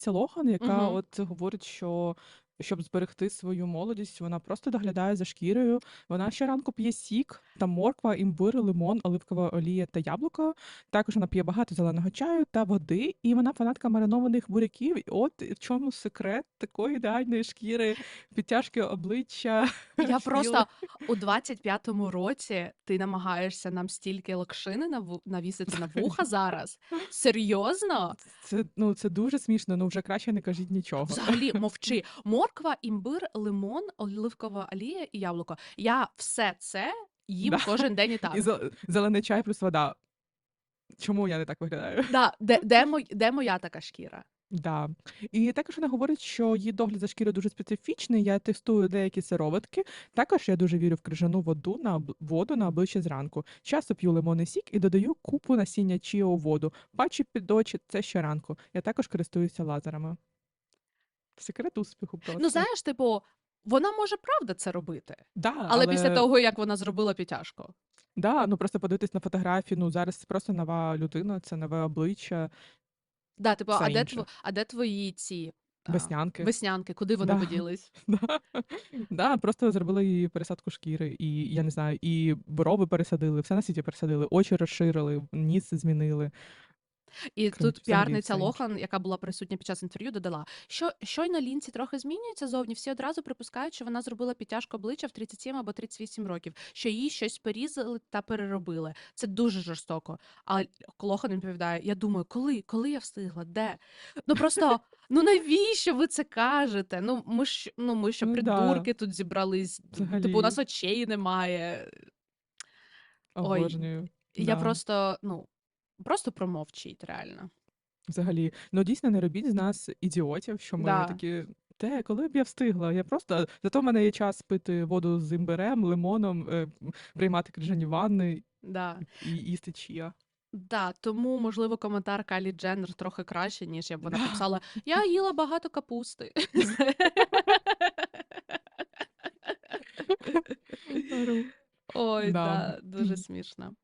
Ця Лохан, яка Мгм. от говорить, що щоб зберегти свою молодість, вона просто доглядає за шкірою. Вона щоранку п'є сік, там морква, імбир, лимон, оливкова олія та яблуко. Також вона п'є багато зеленого чаю та води, і вона фанатка маринованих буряків. І от в чому секрет такої ідеальної шкіри, підтяжки обличчя, Я просто у 25-му році ти намагаєшся нам стільки локшини наву- навісити на вуха зараз. Серйозно? Це ну це дуже смішно. Ну вже краще не кажіть нічого. Взагалі мовчи. Морква, імбир, лимон, оливкова олія і яблуко. Я все це їм Да. кожен день і так. І зе- зелений чай плюс вода. Чому я не так виглядаю? Да, де, де, мой, де моя така шкіра? Да. І також вона говорить, що її догляд за шкірою дуже специфічний. Я тестую деякі сироватки. Також я дуже вірю в крижану воду на об- воду на обличчя зранку. Часто п'ю лимонний сік і додаю купу насіння чіа у воду. Патчі під очі це щоранку. Я також користуюся лазерами. Секрет успіху просто. Ну, знаєш, типу, вона може правда це робити, да, але, після того, як вона зробила підтяжку. Да, ну просто подивитись на фотографії. Ну зараз це просто нова людина, це нове обличчя, Да, типу, а де, тво, а де твої ці Веснянки. веснянки? Куди вони Да. поділись? Да. Да, просто зробили їй пересадку шкіри, і я не знаю, і брови пересадили, все на світі пересадили, очі розширили, ніс змінили. І Круть, тут піарниця. Лохан, яка була присутня під час інтерв'ю, додала, що щойно лінці трохи змінюється зовні, всі одразу припускають, що вона зробила підтяжку обличчя в 37 або 38 років, що їй щось порізали та переробили. Це дуже жорстоко. А Лохан відповідає: я думаю, коли, коли я встигла? Де? Ну просто. Ну навіщо ви це кажете? Ну ми ж ну ми що Ну да. тут зібрались. Типу, у нас очей немає. Ой, Обожнюю. Я Да. просто, ну, просто промовчіть, реально. Взагалі. Ну дійсно не робіть з нас ідіотів, що ми Да. такі. Те, коли б я встигла? Я просто зато в мене є час пити воду з імбирем, лимоном, е, м, приймати крижані ванни Да. і їсти чія. Да, тому, можливо, коментар Кайлі Дженнер трохи краще, ніж як вона написала: Я їла багато капусти. Ору. Ой, Да. да, дуже смішно.